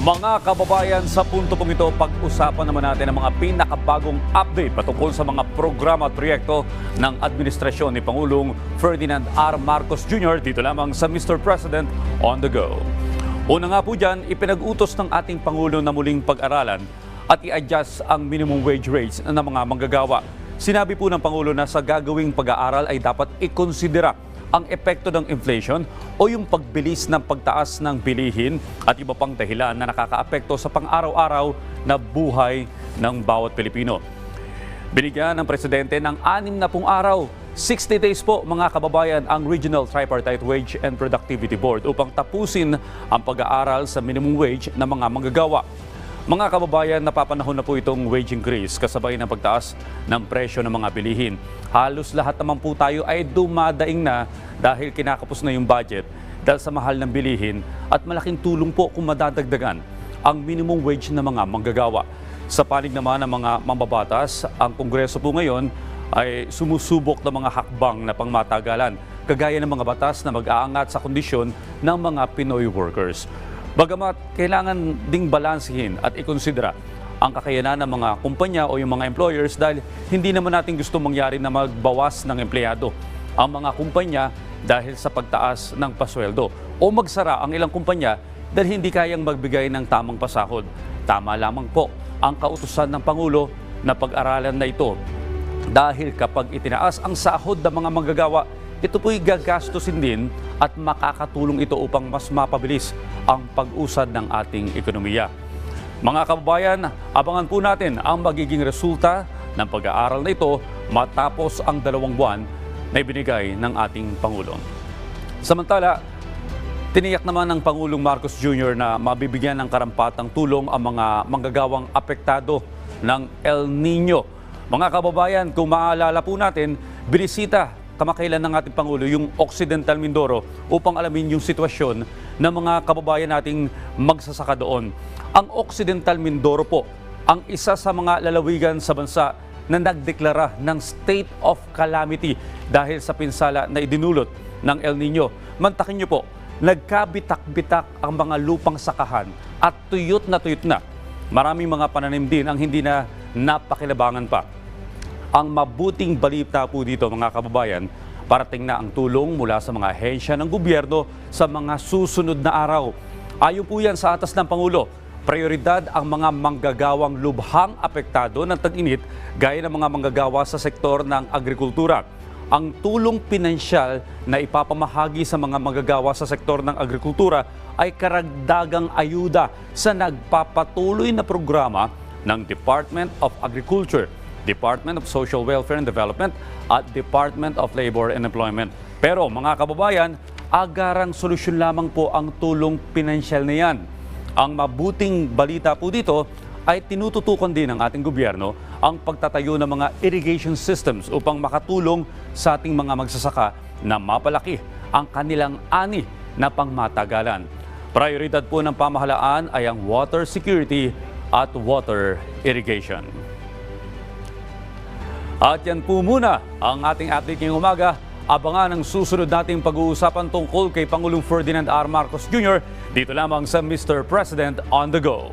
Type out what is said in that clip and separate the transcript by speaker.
Speaker 1: Mga kababayan, sa punto pong ito, pag-usapan naman natin ang mga pinakabagong update patungkol sa mga programa at proyekto ng administrasyon ni Pangulong Ferdinand R. Marcos Jr. dito lamang sa Mr. President on the go. Una nga po dyan, ipinag-utos ng ating Pangulo na muling pag-aralan at i-adjust ang minimum wage rates ng mga manggagawa. Sinabi po ng Pangulo na sa gagawing pag-aaral ay dapat ikonsidera ang epekto ng inflation o yung pagbilis ng pagtaas ng bilihin at iba pang dahilan na nakakaapekto sa pang-araw-araw na buhay ng bawat Pilipino. Binigyan ng Presidente ng anim na pong araw, 60 days po mga kababayan ang Regional Tripartite Wage and Productivity Board upang tapusin ang pag-aaral sa minimum wage ng mga manggagawa. Mga kababayan, napapanahon na po itong wage increase kasabay ng pagtaas ng presyo ng mga bilihin. Halos lahat naman po tayo ay dumadaing na dahil kinakapos na yung budget dahil sa mahal ng bilihin at malaking tulong po kung madadagdagan ang minimum wage ng mga manggagawa. Sa panig naman ng mga mambabatas, ang Kongreso po ngayon ay sumusubok ng mga hakbang na pangmatagalan, kagaya ng mga batas na mag-aangat sa kondisyon ng mga Pinoy workers. Bagamat kailangan ding balansihin at ikonsidera ang kakayanan ng mga kumpanya o yung mga employers dahil hindi naman natin gusto mangyari na magbawas ng empleyado ang mga kumpanya dahil sa pagtaas ng pasweldo o magsara ang ilang kumpanya dahil hindi kayang magbigay ng tamang pasahod. Tama lamang po ang kautusan ng Pangulo na pag-aralan na ito dahil kapag itinaas ang sahod ng mga manggagawa, ito po'y gagastusin din at makakatulong ito upang mas mapabilis ang pag-usad ng ating ekonomiya. Mga kababayan, abangan po natin ang magiging resulta ng pag-aaral na ito matapos ang dalawang buwan na ibinigay ng ating Pangulo. Samantala, tiniyak naman ng Pangulong Marcos Jr. na mabibigyan ng karampatang tulong ang mga manggagawang apektado ng El Nino. Mga kababayan, kung maaalala po natin, binisita kamakailan ng ating Pangulo yung Occidental Mindoro upang alamin yung sitwasyon ng mga kababayan nating magsasaka doon. Ang Occidental Mindoro po, ang isa sa mga lalawigan sa bansa na nagdeklara ng state of calamity dahil sa pinsala na idinulot ng El Nino. Mantakin niyo po, nagkabitak-bitak ang mga lupang sakahan at tuyot na tuyot na. Maraming mga pananim din ang hindi na napakilabangan pa. Ang mabuting balita po dito mga kababayan, parating na ang tulong mula sa mga ahensya ng gobyerno sa mga susunod na araw. Ayon po yan sa atas ng Pangulo, prioridad ang mga manggagawang lubhang apektado ng tag-init gaya ng mga manggagawa sa sektor ng agrikultura. Ang tulong pinansyal na ipapamahagi sa mga manggagawa sa sektor ng agrikultura ay karagdagang ayuda sa nagpapatuloy na programa ng Department of Agriculture Department of Social Welfare and Development at Department of Labor and Employment. Pero mga kababayan, agarang solusyon lamang po ang tulong pinansyal na yan. Ang mabuting balita po dito ay tinututukan din ng ating gobyerno ang pagtatayo ng mga irrigation systems upang makatulong sa ating mga magsasaka na mapalaki ang kanilang ani na pangmatagalan. Prioridad po ng pamahalaan ay ang water security at water irrigation. At yan po muna ang ating update ngayong umaga. Abangan ang susunod nating pag-uusapan tungkol kay Pangulong Ferdinand R. Marcos Jr. dito lamang sa Mr. President on the Go.